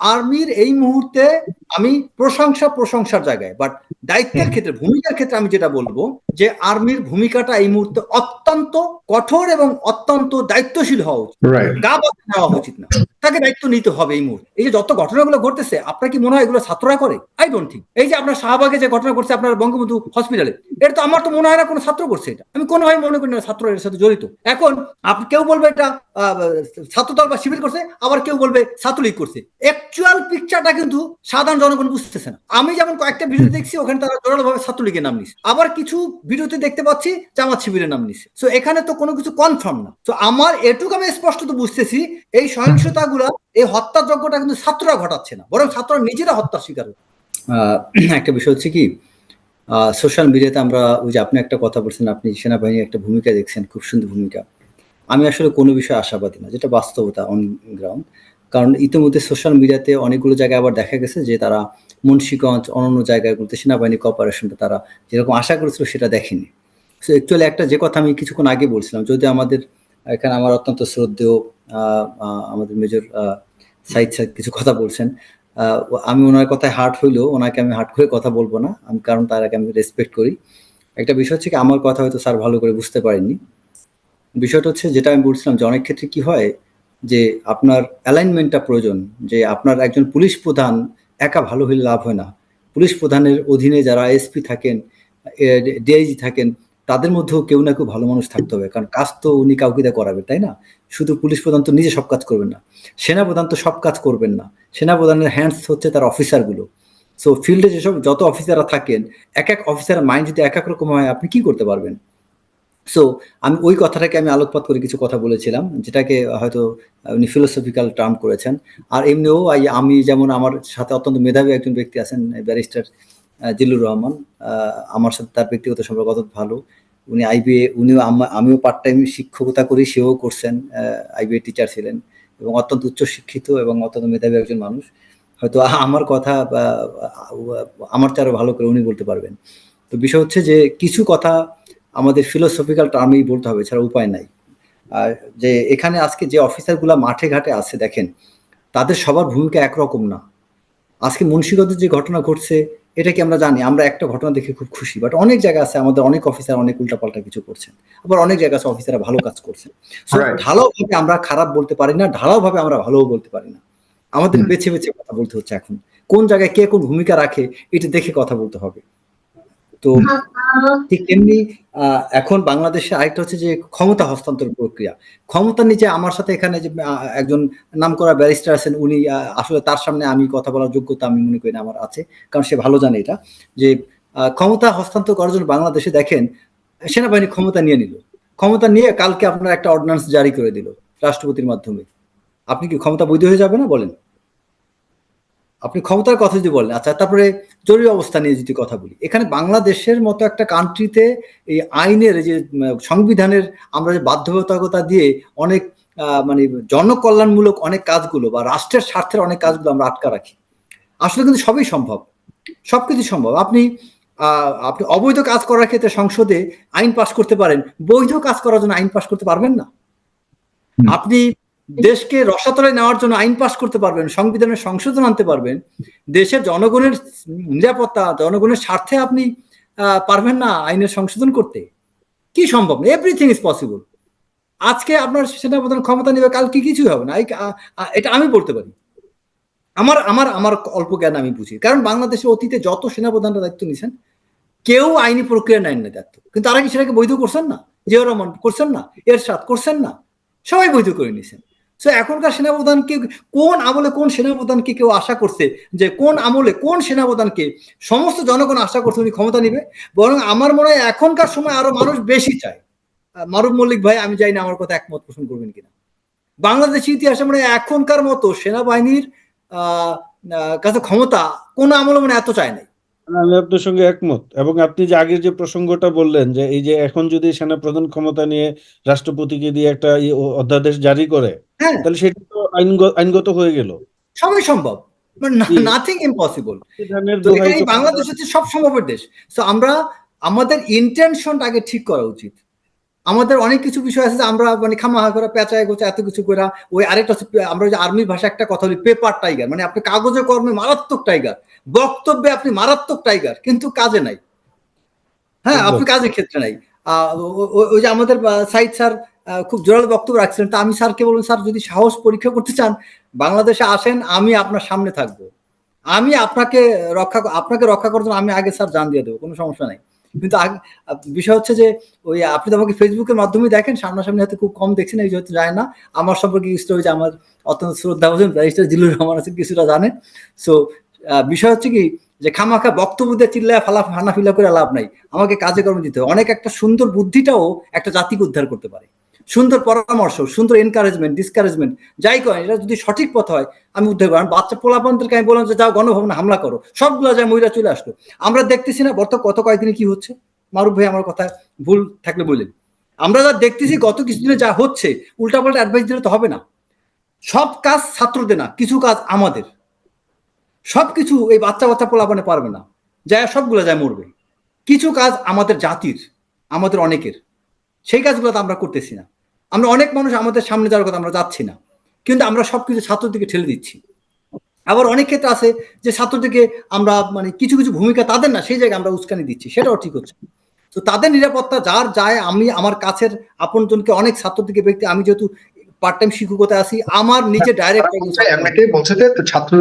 আর্মির এই মুহূর্তে আমি প্রশংসা প্রশংসার জায়গায় বাট দায়িত্বের ক্ষেত্রে ভূমিকার ক্ষেত্রে আমি যেটা বলব যে আর্মির ভূমিকাটা এই মুহূর্তে অত্যন্ত কঠোর এবং অত্যন্ত দায়িত্বশীল হওয়া উচিত। গা বাঁধা নেওয়া উচিত না। তাকে দায়িত্ব নিতে হবে এই মুহূর্তে। এই যে যত ঘটনাগুলো ঘটতেছে আপনার কি মনে হয় এগুলো ছাত্ররা করে? আই ডোন্ট থিঙ্ক এই যে আপনার শাহবাগে যে ঘটনা ঘটছে আপনার বঙ্গবন্ধু হসপিটালে এটা তো আমার তো মনে হয় না কোনো ছাত্র করছে এটা। আমি কোনো কোনোভাবে মনে করি না ছাত্র এর সাথে জড়িত। এখন আপনি কেউ বলবে এটা আহ, ছাত্রদল বা শিবির করছে আবার কেউ বলবে ছাত্রলীগ করছে। অ্যাকচুয়াল পিকচারটা কিন্তু সাধারণ জনগণ বুঝতেছে না। আমি যেমন কয়েকটা ভিডিও দেখছি ওখানে তারা জোরালো ভাবে ছাত্রলীগের নাম নিচ্ছে আবার কিছু ভিডিওতে দেখতে পাচ্ছি জামাত শিবিরের নাম নিচ্ছে তো এখানে তো কোনো কিছু কনফার্ম না। তো আমার এটুকু আমি স্পষ্টত বুঝতেছি এই সহিংসতাগুলা এই হত্যাযজ্ঞটা কিন্তু ছাত্ররা ঘটাচ্ছে না। বরং ছাত্ররা নিজেরা হত্যার শিকার আহ, একটা বিষয় হচ্ছে কি সোশ্যাল মিডিয়াতে আমরা ওই যে আপনি একটা কথা বলছেন আপনি সেনাবাহিনীর একটা ভূমিকা দেখছেন খুব সুন্দর ভূমিকা। আমি আসলে কোনো বিষয়ে আশাবাদী না যেটা বাস্তবতা অন গ্রাউন্ড কারণ ইতিমধ্যে সোশ্যাল মিডিয়াতে অনেকগুলো জায়গায় আবার দেখা গেছে যে তারা মুন্সীগঞ্জ, অন্যান্য জায়গাগুলোতে সেনাবাহিনী কপারেশনটা তারা যেরকম আশা করেছিল সেটা দেখেনি। সো একচুয়ালি একটা যে কথা আমি কিছুক্ষণ আগে বলছিলাম, যদি আমাদের, এখানে আমার অত্যন্ত শ্রদ্ধেয় আমাদের মেজর সাইদ স্যার কিছু কথা বলছেন আমি ওনার কথায় হার্ট হইলেও ওনাকে আমি হার্ট করে কথা বলব না, আমি কারণ তার আগে আমি রেসপেক্ট করি। একটা বিষয় হচ্ছে কি, আমার কথা হয়তো স্যার ভালো করে বুঝতে পারেননি। বিষয়টা হচ্ছে যেটা আমি বলছিলাম যে অনেক ক্ষেত্রে কি হয় যে আপনার অ্যালাইনমেন্টটা প্রয়োজন, যে আপনার একজন পুলিশ প্রধান একা ভালো হলে লাভ হয় না। পুলিশ প্রধানের অধীনে যারা এসপি থাকেন ডিআইজি থাকেন, তাদের মধ্যেও কেউ না কেউ ভালো মানুষ থাকতে হবে। কারণ কাজ তো উনি কাউকে দিয়ে করাবে, তাই না? শুধু পুলিশ প্রধান তো নিজে সব কাজ করবেন না। সেনা প্রধান তো সব কাজ করবেন না। সেনা প্রধানের হ্যান্ডস হচ্ছে তার অফিসারগুলো সো ফিল্ডে যেসব যত অফিসাররা থাকেন, এক এক অফিসারের মাইন্ড যদি এক এক রকম হয়, আপনি কি করতে পারবেন? সো আমি ওই কথাটাকে আমি আলোকপাত করে কিছু কথা বলেছিলাম, যেটাকে হয়তো উনি ফিলোসফিক্যাল টার্ম করেছেন। আর এমনিও আমি যেমন আমার সাথে অত্যন্ত মেধাবী একজন ব্যক্তি আছেন ব্যারিস্টার জিল্লুর রহমান আমার সাথে তার ব্যক্তিগত সম্পর্ক অত ভালো। উনি আইবিএ উনিও আমিও পার্ট টাইম শিক্ষকতা করি, সেও করছেন আইবিএ টিচার ছিলেন এবং অত্যন্ত উচ্চ শিক্ষিত এবং অত্যন্ত মেধাবী একজন মানুষ। হয়তো আমার কথা আমার আরও ভালো করে উনি বলতে পারবেন। তো বিষয় হচ্ছে যে কিছু কথা আমাদের ফিলোসফিক্যাল টার্মেই বলতে হবে ছাড়া উপায় নাই। আর যে এখানে আজকে যে অফিসারগুলা মাঠে ঘাটে আছে দেখেন তাদের সবার ভূমিকা একরকম না। আজকে মুন্সিগঞ্জের যে ঘটনা ঘটছে এটা কি আমরা জানি? আমরা একটা ঘটনা দেখে খুব খুশি। বাট অনেক জায়গা আছে আমাদের অনেক অফিসার অনেক উল্টাপাল্টা কিছু করছেন। আবার অনেক জায়গা আছে অফিসাররা ভালো কাজ করছেন। So, Right. ঢালাও ভাবে আমরা খারাপ বলতে পারি না ঢালাও ভাবে আমরা ভালোও বলতে পারি না। আমাদের বেছে বেছে কথা বলতে হচ্ছে এখন। কোন জায়গায় কে কোন ভূমিকা রাখে এটা দেখে কথা বলতে হবে। তো ঠিক তেমনি এখন বাংলাদেশে আরেকটা হচ্ছে যে ক্ষমতা হস্তান্তর প্রক্রিয়া। ক্ষমতার নিচে আমার সাথে এখানে যে একজন নাম করা ব্যারিস্টার আছেন উনি আসলে তার সামনে আমি কথা বলার যোগ্যতা আমি মনে করি না আমার আছে কারণ সে ভালো জানে এটা যে ক্ষমতা হস্তান্তর করার জন্য বাংলাদেশে দেখেন সেনাবাহিনী ক্ষমতা নিয়ে নিল। ক্ষমতা নিয়ে কালকে আপনার একটা অর্ডিন্যান্স জারি করে দিল রাষ্ট্রপতির মাধ্যমে। আপনি কি ক্ষমতা বৈধ হয়ে যাবে না বলেন? আপনি ক্ষমতার কথা যদি বলেন আচ্ছা তারপরে জরুরি অবস্থা নিয়ে যদি কথা বলি এখানে বাংলাদেশের মতো একটা কান্ট্রিতে এই আইনের যে সংবিধানের আমরা যে বাধ্যবাধকতা দিয়ে অনেক মানে জনকল্যাণমূলক অনেক কাজগুলো বা রাষ্ট্রের স্বার্থের অনেক কাজগুলো আমরা আটকা রাখি। আসলে কিন্তু সবই সম্ভব। সবকিছু সম্ভব। আপনি আহ, আপনি অবৈধ কাজ করার ক্ষেত্রে সংসদে আইন পাশ করতে পারেন বৈধ কাজ করার জন্য আইন পাশ করতে পারবেন না। আপনি দেশকে রসাতলে নেওয়ার জন্য আইন পাশ করতে পারবেন, সংবিধানের সংশোধন আনতে পারবেন, দেশের জনগণের নিরাপত্তা, জনগণের স্বার্থে আপনি পারবেন না আইনের সংশোধন করতে। কি সম্ভব? না এভরিথিং ইজ পসিবল আজকে আপনার সেনাপ্রধান ক্ষমতা নেবে কাল কি কিছুই হবে না। এটা আমি বলতে পারি। আমার আমার আমার অল্প জ্ঞান আমি বুঝি। কারণ বাংলাদেশের অতীতে যত সেনাপ্রধানরা দায়িত্ব নিয়েছেন, কেউ আইনি প্রক্রিয়া নেন না দায়িত্ব কিন্তু তারা কি সেটাকে বৈধ করছেন না জিয়া রহমান করছেন না এর এরশাদ করছেন না, সবাই বৈধ করে নিয়েছেন। সো এখনকার সেনাপ্রধানকে কোন আমলে কোন সেনাপ্রধানকে কেউ আশা করছে? যে কোন আমলে কোন সেনাপ্রধানকে সমস্ত জনগণ আশা করছে উনি ক্ষমতা নিবে? বরং আমার মনে হয় এখনকার সময় আরও মানুষ বেশি চায়। মারুফ মল্লিক ভাই, আমি জানি না আমার কথা একমত পোষণ করবেন কিনা। বাংলাদেশের ইতিহাসে মানে এখনকার মতো সেনাবাহিনীর কাছে ক্ষমতা কোন আমলে মানে এত চায় নাই। আমি আপনার সঙ্গে একমত। এবং আপনি যে আগের যে প্রসঙ্গটা বললেন যে এই যে এখন যদি সেনা প্রধান ক্ষমতা নিয়ে রাষ্ট্রপতিকে দিয়ে একটা অধ্যাদেশ জারি করে হ্যাঁ। তাহলে সেটা তো আইনগত আইনগত হয়ে গেল। সবই সম্ভব। জি। নাথিং ইম্পসিবল বাংলাদেশ হচ্ছে সব সম্ভবের দেশ। তো আমরা আমাদের ইন্টেনশনটা আগে ঠিক করা উচিত। আমাদের অনেক কিছু বিষয় আছে যে আমরা মানে খামাহা করে পেঁচায় গোচা এত কিছু করে ওই আরেকটা হচ্ছে আমরা ওই যে আর্মির ভাষা একটা কথা বলি পেপার টাইগার মানে আপনি কাগজে কর্মে মারাত্মক টাইগার বক্তব্যে আপনি মারাত্মক টাইগার কিন্তু কাজে নাই। হ্যাঁ আপনি কাজের ক্ষেত্রে নাই। ওই যে আমাদের সাইড স্যার খুব জোরালো বক্তব্য রাখছিলেন তা আমি স্যারকে বলুন স্যার যদি সাহস পরীক্ষা করতে চান বাংলাদেশে আসেন আমি আপনার সামনে থাকব। আমি আপনাকে রক্ষা আপনাকে রক্ষা করার জন্য আমি আগে স্যার জান দিয়ে দেবো কোনো সমস্যা নাই। কিন্তু বিষয় হচ্ছে যে ওই আপনি তো আমাকে ফেসবুকের মাধ্যমে দেখেন, সামনাসামনি হয়তো খুব কম দেখছেন এই যেহেতু যায় না। আমার সম্পর্কে কিছুটা হয়েছে আমার অত্যন্ত শ্রদ্ধা বোঝেন, ব্যারিস্টার জিল্লুর রহমান আছে কিছুটা জানেন। সো বিষয় হচ্ছে কি যে খামাখা বক্তব্য দিয়ে চিল্লায় ফালা ফানাফিলা করে লাভ নাই। আমাকে কাজে কর্ম দিতে হবে অনেক একটা সুন্দর বুদ্ধিটাও একটা জাতিকে উদ্ধার করতে পারে। সুন্দর পরামর্শ, সুন্দর এনকারেজমেন্ট ডিসকারেজমেন্ট যাই করেন, এটা যদি সঠিক পথ হয়, আমি উদ্ধার করি বাচ্চা পোলাপন্থকে আমি বললাম যে, যাও, গণভবনে হামলা করো। সবগুলো যায় মহিলা চলে আসলো। আমরা দেখতেছি না বর্তমান কত কয়েকদিনে কি হচ্ছে? মারুফ ভাই আমার কথা ভুল থাকলে বললেন। আমরা যা দেখতেছি, গত কিছুদিনে যা হচ্ছে, উল্টাপাল্টা অ্যাডভাইস দিলে তো হবে না। সব কাজ ছাত্রদের না, কিছু কাজ আমাদের। সবকিছু এই বাচ্চা বাচ্চা পোলাপানে পারবে না। যায়, সবগুলো যায় মরবে। কিছু কাজ আমাদের জাতির, আমাদের অনেকের। সেই কাজগুলো তো আমরা করতেছি না। আমরা অনেক মানুষ আমাদের সামনে যাওয়ার কথা আমরা যাচ্ছি না। কিন্তু আমরা সবকিছু ছাত্রদেরকে ঠেলে দিচ্ছি। আবার অনেক ক্ষেত্রে আছে যে ছাত্রদেরকে আমরা মানে কিছু কিছু ভূমিকা তাদের না, সেই জায়গায় আমরা উস্কানি দিচ্ছি, সেটাও ঠিক হচ্ছে। তো তাদের নিরাপত্তা যার যায়, আমি, আমার কাছের আপনজনকে, অনেক ছাত্র দিকে ব্যক্তি, আমি যেহেতু পার্ট টাইম শিক্ষকতা আছি। আমার নিজে ডাইরেক্ট এমনিতে বলছে যে ছাত্র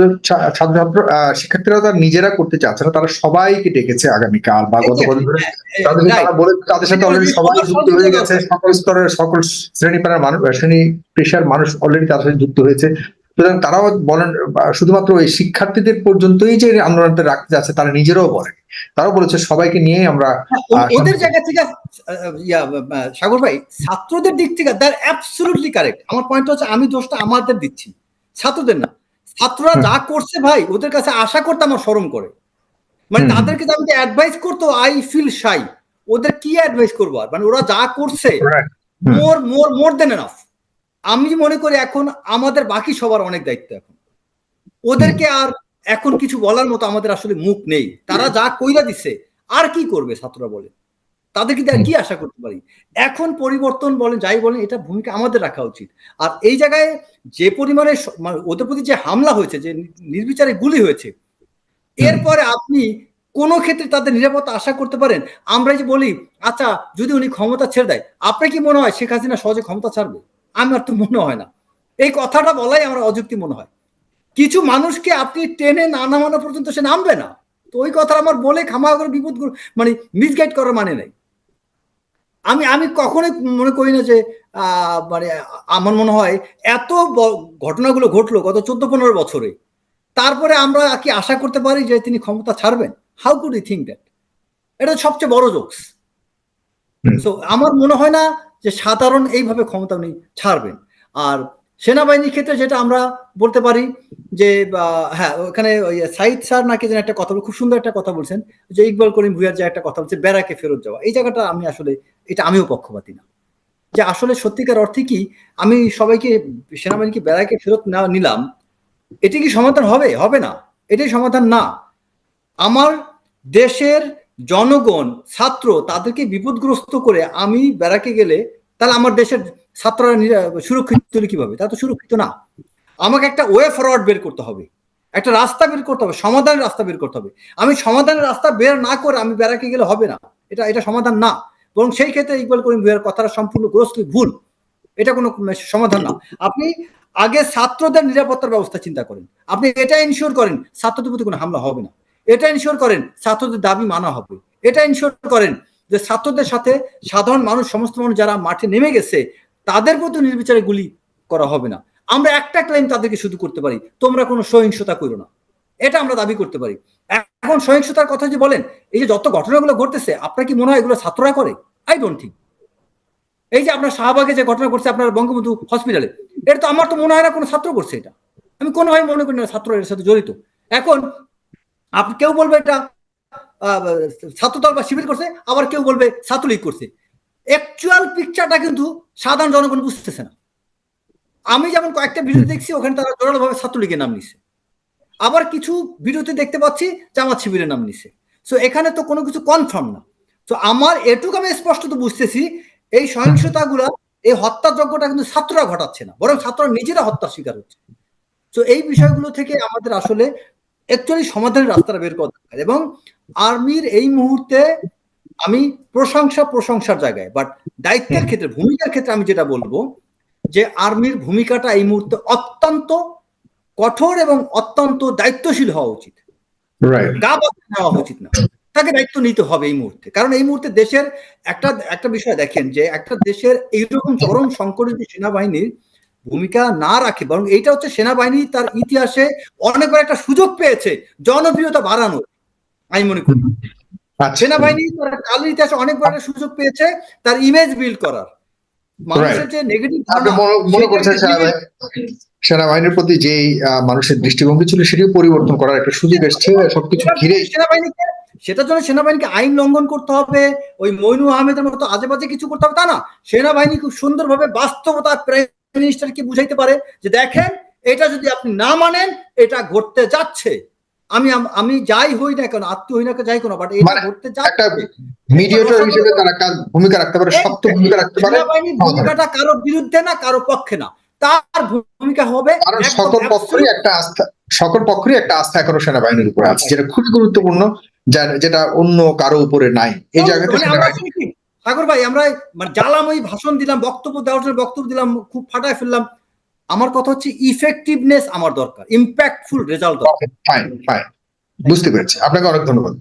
ছাত্র শিক্ষার্থীরা তারা নিজেরা করতে চাচ্ছে না তারা সবাইকে ডেকেছে আগামীকাল বা গত ধরে তাদের সাথে বলে তাদের সাথে অলরেডি সবাই যুক্ত হয়ে গেছে সকল স্তরের সকল শ্রেণি মানুষ শ্রেণি পেশার মানুষ অলরেডি তাদের সাথে যুক্ত হয়েছে। সুতরাং তারাও বলেন শুধুমাত্র ওই শিক্ষার্থীদের পর্যন্তই যে আন্দোলনটা রাখতে যাচ্ছে তারা নিজেরাও বলে তারাও বলেছে সবাইকে নিয়ে আমরা ওদের জায়গা থেকে সাগর ভাই ছাত্রদের দিক থেকে দ্যার অ্যাবসলুটলি কারেক্ট আমার পয়েন্ট হচ্ছে আমি দোষটা আমাদের দিচ্ছি ছাত্রদের না। ছাত্ররা যা করছে ভাই ওদের কাছে আশা করতে আমার শরম করে। মানে তাদেরকে যদি আমি অ্যাডভাইস করতো আই ফিল শাই ওদের কি অ্যাডভাইস করব আর? মানে ওরা যা করছে মোর মোর মোর দেন এনাফ আমি মনে করি এখন আমাদের বাকি সবার অনেক দায়িত্ব এখন। ওদেরকে আর এখন কিছু বলার মতো আমাদের আসলে মুখ নেই। তারা যা কইরা দিচ্ছে আর কি করবে ছাত্ররা বলে? তাদের কিন্তু আর কি আশা করতে পারি? এখন পরিবর্তন বলেন যাই বলেন এটা ভূমিকা আমাদের রাখা উচিত। আর এই জায়গায় যে পরিমাণে মানে ওদের প্রতি যে হামলা হয়েছে যে নির্বিচারে গুলি হয়েছে এরপরে আপনি কোন ক্ষেত্রে তাদের নিরাপত্তা আশা করতে পারেন? আমরা যে বলি আচ্ছা যদি উনি ক্ষমতা ছেড়ে দেয় আপনার কি মনে হয় শেখ হাসিনা সহজে ক্ষমতা ছাড়বে? আমার তো মনে হয় না। এই কথাটা বলাই আমার অযুক্তি মনে হয়। কিছু মানুষকে আপনি টেনে না নামানো পর্যন্ত সে নামবে না। তো ওই কথা আমার বলে খামা করে বিপদ মানে মিসগাইড করার মানে নাই। আমি আমি কখনোই মনে করি না যে মানে আমার মনে হয় এত ঘটনাগুলো ঘটলো গত চোদ্দ পনেরো বছরে। তারপরে আমরা কি আশা করতে পারি যে তিনি ক্ষমতা ছাড়বেন? How could you think that এটা সবচেয়ে বড় জোকস। তো আমার মনে হয় না যে সাধারণ এইভাবে ক্ষমতা উনি ছাড়বেন। আর সেনাবাহিনীর ক্ষেত্রে যেটা আমরা বলতে পারি যে হ্যাঁ ওখানে সাইদ স্যার নাকি যেন একটা কথা খুব সুন্দর একটা কথা বলছেন, যে ইকবাল করিম ভুইয়ার যে একটা কথা বলছে, ব্যারাকে ফেরত যাওয়া, এই জায়গাটা আমি আসলে, এটা আমিও পক্ষপাতি না। যে আসলে সত্যিকার অর্থে কি, আমি সবাইকে, সেনাবাহিনীকে ব্যারাকে ফেরত না নিলাম, এটি কি সমাধান হবে? হবে না। এটাই সমাধান না। আমার দেশের জনগণ, ছাত্র, তাদেরকে বিপদগ্রস্ত করে আমি বেড়াকে গেলে তাহলে আমার দেশের ছাত্ররা সুরক্ষিত হলে কীভাবে? তা তো সুরক্ষিত না। আমাকে একটা ওয়ে ফরওয়ার্ড বের করতে হবে। একটা রাস্তা বের করতে হবে, সমাধানের রাস্তা বের করতে হবে। আমি সমাধানের রাস্তা বের না করে আমি বেড়াকে গেলে হবে না। এটা এটা সমাধান না। বরং সেই ক্ষেত্রে ইকবাল করিম ভুইয়ার কথাটা সম্পূর্ণ গ্রোসলি ভুল। এটা কোনো সমাধান না। আপনি আগে ছাত্রদের নিরাপত্তার ব্যবস্থা চিন্তা করেন। আপনি এটা ইনশিওর করেন, ছাত্রদের প্রতি কোনো হামলা হবে না। এটা ইনশিওর করেন, ছাত্রদের দাবি মানা হবে। এটা ইনশিওর করেন যে ছাত্রদের সাথে সাধারণ মানুষ, সমস্ত মানুষ যারা মাঠে নেমে গেছে, তাদের প্রতি নির্বিচারে গুলি করা হবে না। আমরা একটা ক্লেম তাদেরকে শুধু করতে পারি, তোমরা কোনো সহিংসতা করো না। এটা আমরা দাবি করতে পারি। এখন সহিংসতার কথা যে বলেন, এই যে যত ঘটনাগুলো ঘটতেছে, আপনার কি মনে হয় এগুলো ছাত্ররা করে? আই ডোন্ট থিঙ্ক এই যে আপনার শাহবাগে যে ঘটনা ঘটছে আপনার বঙ্গবন্ধু হসপিটালে এটা তো আমার তো মনে হয় না কোনো ছাত্র করছে এটা। আমি কোনোভাবে মনে করি না ছাত্র এর সাথে জড়িত। এখন আপনি কেউ বলবে এটা ছাত্রদল বা শিবির করছে আবার কেউ বলবে ছাত্রলীগ করছে। অ্যাকচুয়াল পিকচারটা কিন্তু সাধারণ জনগণ বুঝতেছে না। আমি যেমন কয়েকটা ভিডিও দেখছি ওখানে তারা জোরালোভাবে ছাত্রলীগের নাম নিছে। আবার কিছু ভিডিওতে দেখতে পাচ্ছি জামাত শিবিরের নাম নিছে। সো এখানে তো কোনো কিছু কনফার্ম না। তো আমার এটুকু আমি স্পষ্ট তো বুঝতেছি এই সহিংসতাগুলা এই হত্যাযজ্ঞটা কিন্তু ছাত্ররা ঘটাচ্ছে না বরং ছাত্ররা নিজেরা হত্যার শিকার হচ্ছে। তো এই বিষয়গুলো থেকে আমাদের আসলে অ্যাকচুয়ালি সমাধানের রাস্তাটা বের করা দরকার এবং আর্মির এই মুহূর্তে আমি প্রশংসা প্রশংসার জায়গায় বাট দায়িত্বের ক্ষেত্রে ভূমিকার ক্ষেত্রে আমি যেটা বলব যে আর্মির ভূমিকাটা এই মুহূর্তে অত্যন্ত কঠোর এবং অত্যন্ত দায়িত্বশীল হওয়া উচিত। গা নেওয়া উচিত না। তাকে দায়িত্ব নিতে হবে এই মুহূর্তে। কারণ এই মুহূর্তে দেশের একটা একটা বিষয় দেখেন যে একটা দেশের এইরকম চরম সংকটে যে সেনাবাহিনীর ভূমিকা না রাখে বরং এইটা হচ্ছে সেনাবাহিনী তার ইতিহাসে অনেকবার একটা সুযোগ পেয়েছে জনপ্রিয়তা বাড়ানোর। আমি মনে করি। আচ্ছা। সেনাবাহিনী তার কালের ইতিহাসে অনেকবার একটা সুযোগ পেয়েছে তার ইমেজ বিল্ড করার। মানুষের যে নেগেটিভ মনে- করছেন সেনাবাহিনী সেনাবাহিনীর প্রতি যে মানুষের দৃষ্টিভঙ্গি ছিল সেটিও পরিবর্তন করার একটা সুযোগ এসছে সবকিছু ঘিরে সেনাবাহিনীকে সেটার জন্য সেনাবাহিনীকে আইন লঙ্ঘন করতে হবে ওই মইনু আহমেদের মতো আজে বাজে কিছু করতে হবে তা না। সেনাবাহিনী খুব সুন্দরভাবে বাস্তবতা প্রাইম মিনিস্টারকে বুঝাইতে পারে যে দেখেন এটা যদি আপনি না মানেন এটা ঘটতে যাচ্ছে। আমি আমি যাই হই না কেন আত্মীয় হই না কেন যাই কেন বাট এটা মানে ঘটতে একটা মিডিয়েটর হিসেবে তারা ভূমিকা রাখতে পারে শক্ত ভূমিকা রাখতে পারে ভূমিকাটা কারও বিরুদ্ধে না কারও পক্ষে না। তার ভূমিকা হবে কারণ সকল পক্ষেরই একটা আস্থা সকল পক্ষেরই একটা আস্থা এখনও সেনাবাহিনীর উপরে আছে যেটা খুবই গুরুত্বপূর্ণ যেটা অন্য কারও উপরে নাই। এই জায়গাতে সাগর ভাই আমরা মানে জ্বালাময়ী ভাষণ দিলাম বক্তব্য দেওয়ার জন্য বক্তব্য দিলাম খুব ফাটায় ফেললাম। আমার কথা হচ্ছে ইফেক্টিভনেস আমার দরকার ইম্প্যাক্টফুল রেজাল্ট দরকার। ফাইন ফাইন বুঝতে পেরেছি। আপনাকে অনেক ধন্যবাদ।